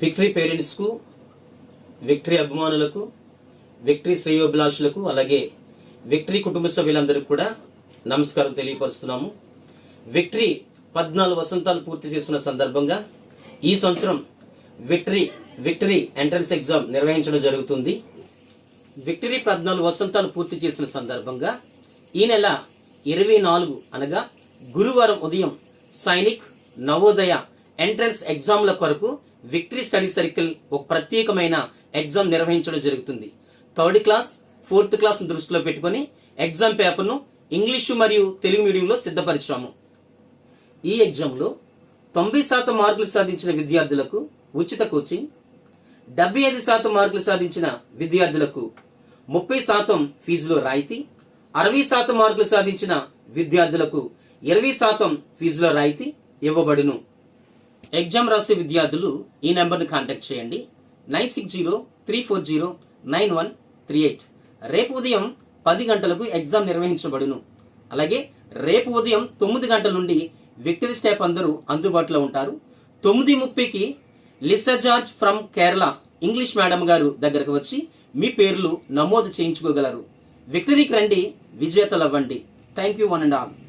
Victory పేరెంట్స్కు victory అభిమానులకు victory శ్రేయోభిలాషులకు అలాగే విక్టరీ కుటుంబ సభ్యులందరికీ కూడా నమస్కారం తెలియపరుస్తున్నాము విక్టరీ పద్నాలుగు వసంతాలు పూర్తి చేస్తున్న సందర్భంగా ఈ సంవత్సరం విక్టరీ విక్టరీ ఎంట్రన్స్ ఎగ్జామ్ నిర్వహించడం జరుగుతుంది విక్టరీ పద్నాలుగు వసంతాలు పూర్తి చేసిన సందర్భంగా ఈ నెల ఇరవై నాలుగు అనగా గురువారం ఉదయం సైనిక్ నవోదయ ఎంట్రన్స్ ఎగ్జామ్ల కొరకు విక్టరీ స్టడీ సర్కిల్ ఒక ప్రత్యేకమైన ఎగ్జామ్ నిర్వహించడం జరుగుతుంది. థర్డ్ క్లాస్ ఫోర్త్ క్లాస్ దృష్టిలో పెట్టుకుని ఎగ్జామ్ పేపర్ను ఇంగ్లీషు మరియు తెలుగు మీడియంలో సిద్ధపరిచాము. ఈ ఎగ్జామ్లో తొంభై శాతం మార్కులు సాధించిన విద్యార్థులకు ఉచిత కోచింగ్ డెబ్బై ఐదు శాతం మార్కులు సాధించిన విద్యార్థులకు ముప్పై శాతం ఫీజులో రాయితీ అరవై శాతం మార్కులు సాధించిన విద్యార్థులకు ఇరవై శాతం ఫీజులో రాయితీ ఇవ్వబడును. ఎగ్జామ్ రాసే విద్యార్థులు ఈ నెంబర్ని కాంటాక్ట్ చేయండి. Nine six zero three four zero nine one three eight. రేపు ఉదయం పది గంటలకు ఎగ్జామ్ నిర్వహించబడును. అలాగే రేపు ఉదయం తొమ్మిది గంటల నుండి విక్టరీ స్టాప్ అందరూ అందుబాటులో ఉంటారు. తొమ్మిది ముప్పైకి Lisa George from Kerala English madam గారు దగ్గరకు వచ్చి మీ పేర్లు నమోదు చేయించుకోగలరు. విక్టరీకి రండి విజేతలవ్వండి. Thank you one and all